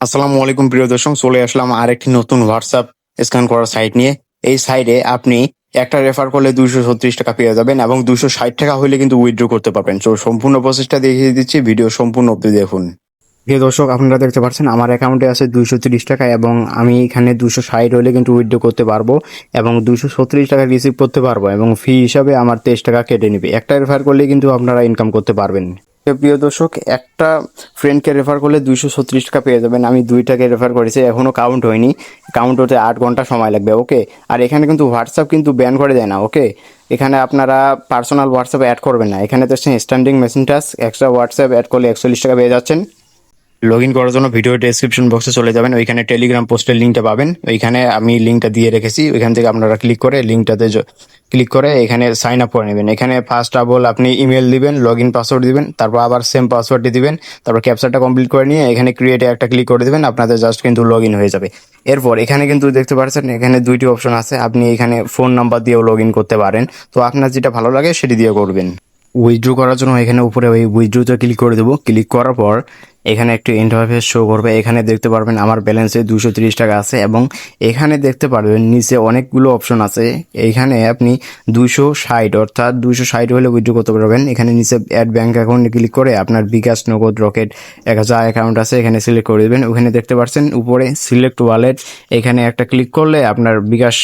আসসালামু আলাইকুম, প্রিয় দর্শক। চলে আসলাম আরেকটি নতুন হোয়াটসঅ্যাপ স্ক্যান করার সাইট নিয়ে। এই সাইটে আপনি একটা রেফার করলে দুইশো ছত্রিশ টাকা পেয়ে যাবেন এবং দুইশো ষাট টাকা হলে কিন্তু উইথড্র করতে পারবেন। তো সম্পূর্ণ প্রসেসটা দেখিয়ে দিচ্ছি ভিডিও সম্পূর্ণ অব্দি দেখুন। প্রিয় দর্শক, আপনারা দেখতে পাচ্ছেন আমার অ্যাকাউন্টে আছে দুইশো তিরিশ টাকা এবং আমি এখানে দুশো ষাট হলে কিন্তু উইথড্র করতে পারব এবং দুশো ছত্রিশ টাকা রিসিভ করতে পারব এবং ফি হিসাবে আমার তেইশ টাকা কেটে নেবে। একটা রেফার করলে কিন্তু আপনারা ইনকাম করতে পারবেন। তো প্রিয় দর্শক, একটা ফ্রেন্ডকে রেফার করলে দুইশো ছত্রিশ টাকা পেয়ে যাবেন। আমি দুইটাকে রেফার করেছি এখনও কাউন্ট হয়নি। কাউন্ট হতে আট ঘণ্টা সময় লাগবে ওকে আর এখানে কিন্তু হোয়াটসঅ্যাপ কিন্তু ব্যান করে দেয় না ওকে এখানে আপনারা পার্সোনাল হোয়াটসঅ্যাপ অ্যাড করবেন না। এখানে দেখছেন স্ট্যান্ডিং টাস এক্সট্রা হোয়াটসঅ্যাপ অ্যাড করলে একচল্লিশ টাকা পেয়ে যাচ্ছেন। লগ ইন করার জন্য ভিডিও ডেসক্রিপশন বক্সে চলে যাবেন। ওইখানে টেলিগ্রাম পোস্টের লিঙ্কটা পাবেন। ওইখানে আমি লিঙ্কটা দিয়ে রেখেছি। ওইখান থেকে আপনারা ক্লিক করে লিঙ্কটাতে ক্লিক করে এখানে সাইন আপ করে নেবেন। এখানে ফার্স্ট অফ অল আপনি ইমেল দিবেন লগ ইন পাসওয়ার্ড দিবেন, তারপর আবার সেম পাসওয়ার্ডটি দিবেন, তারপর ক্যাপচারটা কমপ্লিট করে নিয়ে এখানে ক্রিয়েটে একটা ক্লিক করে দিবেন, আপনাদের জাস্ট কিন্তু লগ ইন হয়ে যাবে। এরপর এখানে কিন্তু দেখতে পাচ্ছেন, এখানে দুইটি অপশন আছে। আপনি এখানে ফোন নাম্বার দিয়েও লগ ইন করতে পারেন। তো আপনার যেটা ভালো লাগে সেটি দিয়ে করবেন। উইথড্র করার জন্য এখানে উপরে ওই উইথড্রোতে ক্লিক করে দেবো। ক্লিক করার পর এখানে একটি ইন্টারফেস শো করবে। এখানে দেখতে পারবেন আমার ব্যালেন্সে দুশো তিরিশ টাকা আছে এবং এখানে দেখতে পারবেন নিচে অনেকগুলো অপশন আছে। এইখানে আপনি দুশো ষাট, অর্থাৎ দুশো ষাট হলে উইথড্র করতে পারবেন। এখানে নিচে অ্যাড ব্যাঙ্ক অ্যাকাউন্টে ক্লিক করে আপনার বিকাশ নগদ রকেট হাজার অ্যাকাউন্ট আছে, এখানে সিলেক্ট করে দেবেন। ওখানে দেখতে পাচ্ছেন উপরে সিলেক্ট ওয়ালেট এখানে একটা ক্লিক করলে আপনার বিকাশ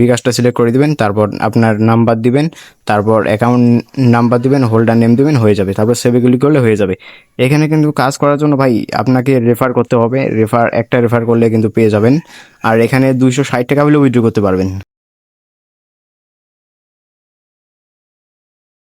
বিকাশটা সিলেক্ট করে দিবেন, তারপর আপনার নাম্বার দিবেন, তারপর অ্যাকাউন্ট নাম্বার দিবেন হোল্ডার নেম দিবেন, হয়ে যাবে। তারপর সেভে ক্লিক করলে হয়ে যাবে। এখানে কিন্তু কাজ করার জন্য ভাই আপনাকে রেফার করতে হবে। রেফার একটা রেফার করলে কিন্তু পেয়ে যাবেন। আর এখানে দুইশো ষাট টাকা হলে উইথড্র করতে পারবেন।